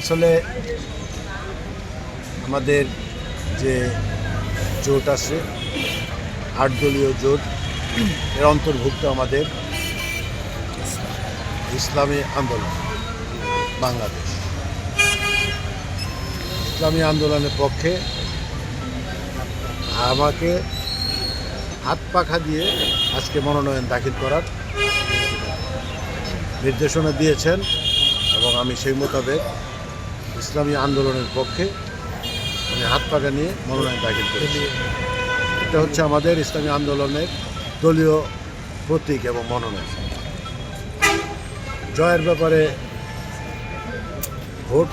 আসলে আমাদের যে জোট আছে আট দলীয় জোট, এর অন্তর্ভুক্ত আমাদের ইসলামী আন্দোলন, বাংলাদেশ। ইসলামী আন্দোলনের পক্ষে আমাকে হাত পাখা দিয়ে আজকে মনোনয়ন দাখিল করার নির্দেশনা দিয়েছেন এবং আমি সেই মোতাবেক ইসলামী আন্দোলনের পক্ষে আমি হাত পাখা নিয়ে মনোনয়ন দাখিল করেছি। এটা হচ্ছে আমাদের ইসলামী আন্দোলনের দলীয় প্রতীক এবং মনোনয়ন। জয়ের ব্যাপারে ভোট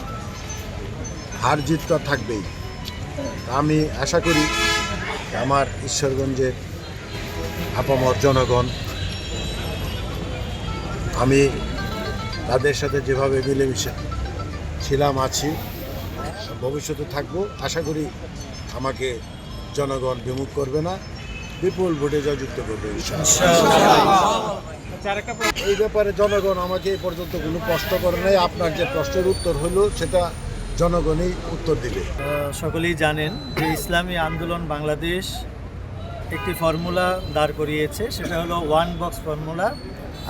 হার জিত থাকবেই। আমি আশা করি আমার ঈশ্বরগঞ্জের আপামর জনগণ, আমি তাদের সাথে যেভাবে মিলেমিশে ছিলাম, আছি, ভবিষ্যতে থাকব, আশা করি আমাকে জনগণ বিমুখ করবে না, বিপুল ভোটে জয়যুক্ত করবে এই ব্যাপারে জনগণ আমাকে এ পর্যন্ত কোনো প্রশ্ন করে নাই, আপনার যে প্রশ্নের উত্তর হলো, সেটা জনগণই উত্তর দিবে। সকলেই জানেন যে ইসলামী আন্দোলন বাংলাদেশ একটি ফর্মুলা দাঁড় করিয়েছে, সেটা হলো ওয়ান বক্স ফর্মুলা।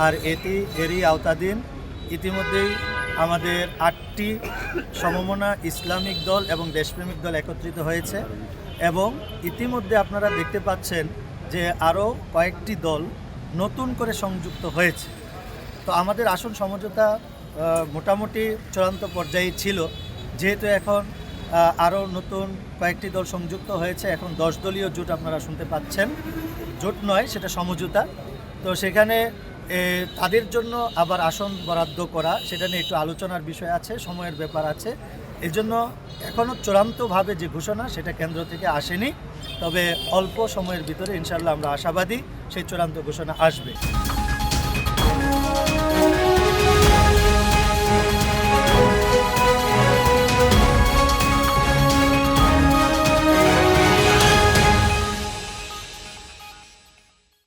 আর এটি, এরই আওতাধীন। ইতিমধ্যেই আমাদের আটটি সমমনা ইসলামিক দল এবং দেশপ্রেমিক দল একত্রিত হয়েছে এবং ইতিমধ্যে আপনারা দেখতে পাচ্ছেন যে আরও কয়েকটি দল নতুন করে সংযুক্ত হয়েছে। তো আমাদের আসন সমঝোতা মোটামুটি চূড়ান্ত পর্যায়ে ছিল, যেহেতু এখন আরও নতুন কয়েকটি দল সংযুক্ত হয়েছে। এখন দশ দলীয় জোট আপনারা শুনতে পাচ্ছেন। জোট নয়, সেটা সমঝোতা। তো সেখানে তাদের জন্য আবার আসন বরাদ্দ করা, সেটা নিয়ে একটু আলোচনার বিষয় আছে, সময়ের ব্যাপার আছে। এজন্য এখনও চূড়ান্তভাবে যে ঘোষণা, সেটা কেন্দ্র থেকে আসেনি। তবে অল্প সময়ের ভিতরে ইনশাল্লাহ আমরা আশাবাদী সেই চূড়ান্ত ঘোষণা আসবে।